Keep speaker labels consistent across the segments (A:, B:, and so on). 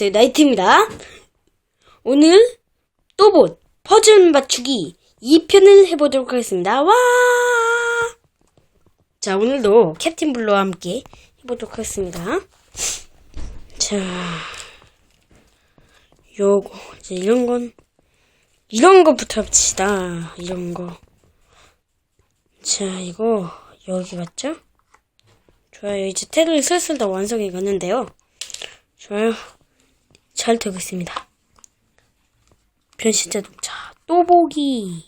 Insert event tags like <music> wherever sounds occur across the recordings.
A: 안녕하세요 나이트입니다. 오늘 또봇 퍼즐 맞추기 2편을 해보도록 하겠습니다. 와! 자 오늘도 캡틴 블루와 함께 해보도록 하겠습니다. 자 요거 이제 이런 건 이런 거부터 합시다. 이런 거 자 이거 여기 맞죠? 좋아요. 이제 테를 슬슬 다 완성해 가는데요. 좋아요. 잘 되고 있습니다. 변신 자동차 또 보기.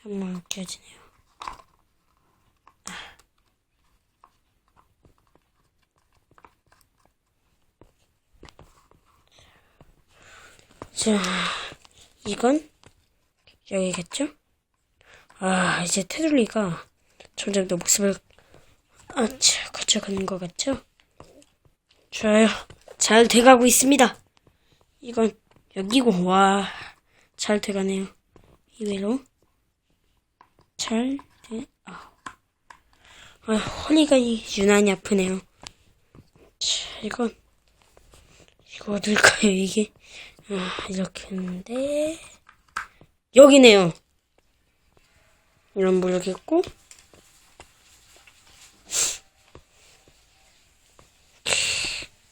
A: 정말 웃겨지네요. 자, 이건 여기겠죠? 아, 이제 테둘리가 점점 더 모습을 아차 거쳐가는 것 같죠? 좋아요. 잘 돼가고 있습니다. 이건 여기고 와 잘 돼가네요. 이외로 잘 돼. 아, 아 허리가 이- 유난히 아프네요. 자 이건 이거 어딜까요 이게? 아 이렇게 했는데 여기네요. 이런 모르겠고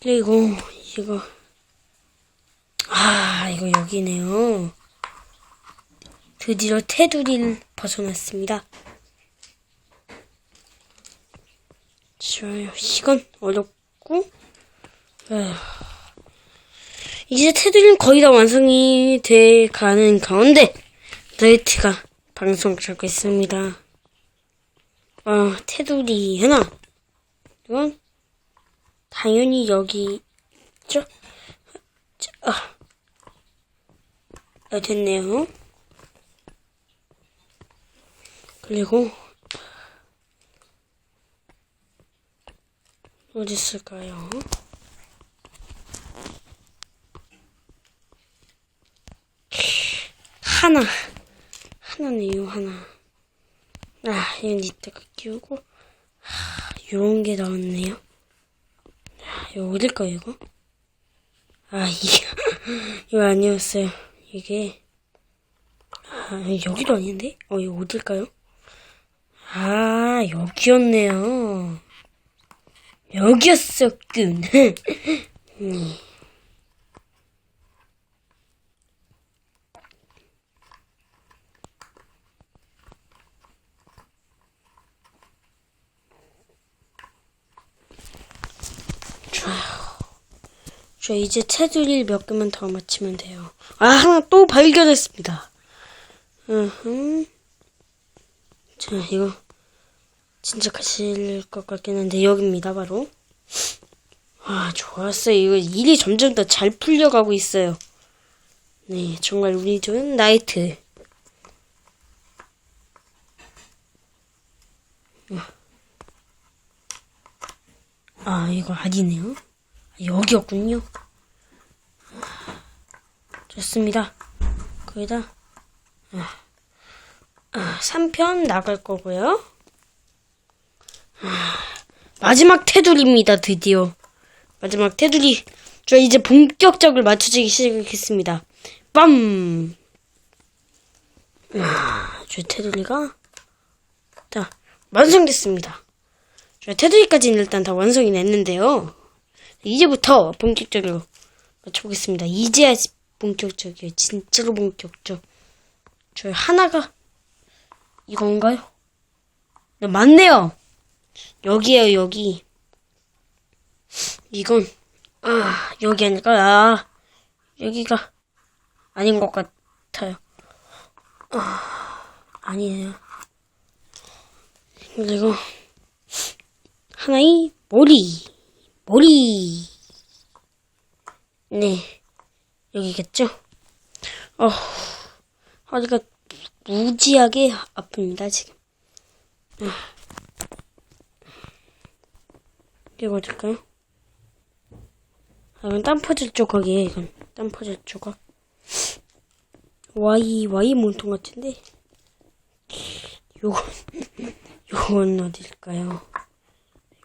A: 그리고 이거 아 이거 여기네요. 드디어 테두리를 벗어났습니다. 좋아요. 이건 어렵고 에휴. 이제 테두리는 거의 다 완성이 돼 가는 가운데 나이트가 방송 잡고 있습니다. 아 테두리 하나 이건 당연히 여기 있죠? 자, 아. 아, 됐네요. 그리고 어디 있을까요? 하나 하나네요 하나 아 이건 이따가 끼우고 하, 요런 게 나왔네요 이거 어딜까요, 이거? 아, 이게, <laughs> 이거 아니었어요. 이게, 아, 여기도 아닌데? 어, 이거 어딜까요? 아, 여기였네요. 여기였었군. <laughs> 음. 저 이제 테두리 몇 개만 더 맞추면 돼요. 아, 하나 또 발견했습니다. 으흠. 자, 이거 진짜 가실 것 같긴 한데 여기입니다, 바로. 아, 좋았어요. 이거 일이 점점 더 잘 풀려가고 있어요. 네, 정말 운이 좋은 나이트. 아, 이거 아니네요. 여기였군요. 좋습니다. 거기다 아, 3편 나갈 거고요. 아, 마지막 테두리입니다. 드디어 마지막 테두리. 저 이제 본격적으로 맞춰지기 시작했습니다. 빰. 아, 저 테두리가 다 완성됐습니다. 저 테두리까지는 일단 다 완성이 됐는데요. 이제부터 본격적으로 맞춰보겠습니다. 이제야 본격적이에요. 진짜로 본격적. 저 하나가 이건가요? 네, 맞네요. 여기에요, 여기. 이건 아 여기 아닐까? 아 여기가 아닌 것 같아요. 아 아니에요. 그리고 하나의 머리. 머리. 네. 여기겠죠? 어, 허리가 무지하게 아픕니다, 지금. 이거 어떨까요? 아, 이건 땀 퍼즐 조각이에요, 이건. 땀 퍼즐 조각. Y, Y 몸통 같은데? 요건, <laughs> 요건 어딜까요?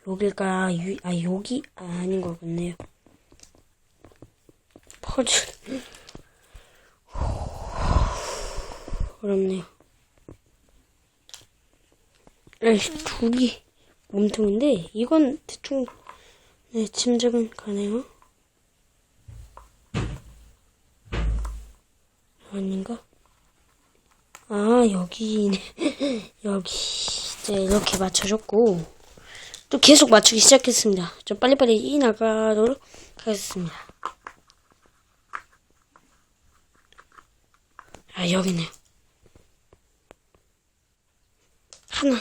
A: 여길까? 유, 아, 여기? 아, 아닌 것 같네요. 퍼즐. 어렵네요. 아이씨, 둘이 몸통인데, 이건 대충, 네, 짐작은 가네요. 아닌가? 아, 여기네. <laughs> 여기. 이제 이렇게 맞춰줬고, 또 계속 맞추기 시작했습니다. 좀 빨리빨리 이 나가도록 하겠습니다. 아, 여기네요. 하나.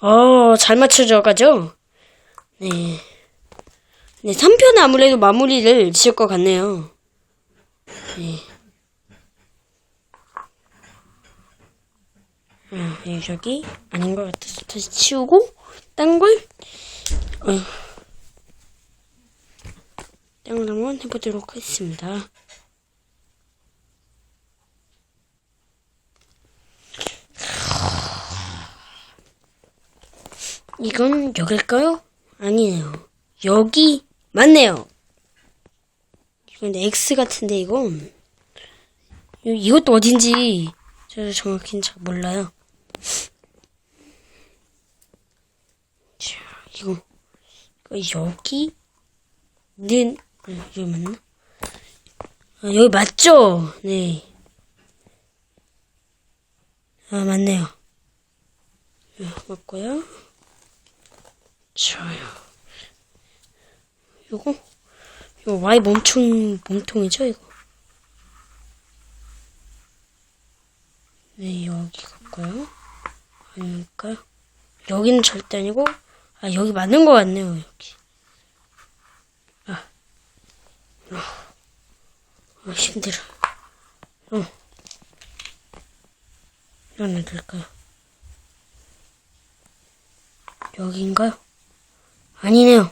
A: 어, 잘 맞춰져 가죠? 네. 네, 3편은 아무래도 마무리를 지을 것 같네요. 네. 아, 네, 저기 아닌 것 같아서 다시 치우고 딴걸 어, 딴걸 한번 해보도록 하겠습니다. 이건 여길까요? 아니에요. 여기 맞네요. 이건 X 같은데 이건 이- 이것도 어딘지 저도 정확히는 잘 몰라요. 자, 이거, 이거 여기는, 아, 여기 맞나? 아, 여기 맞죠? 네. 아, 맞네요. 아, 맞고요. 좋아요. 요거, 이거 Y 몸통, 몸통이죠, 이거? 네, 여기 갈까요? 아닐까요? 여기는 절대 아니고, 아, 여기 맞는 것 같네요, 여기. 아, 어, 어 힘들어. 어. 이런 애들까요? 여기인가요? 아니네요.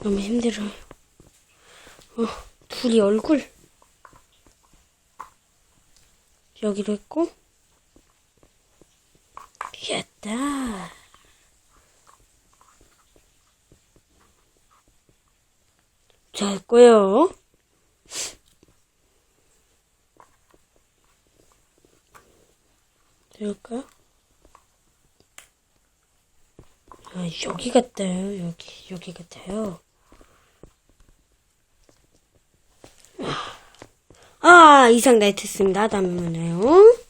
A: 너무 힘들어요. 어, 둘이 얼굴. 여기로 했고, 됐다. 자, 했고요. 될까요? 아, 여기 같아요. 여기, 여기 같아요. 아, 이상 나이트였습니다. 다음에 만나요.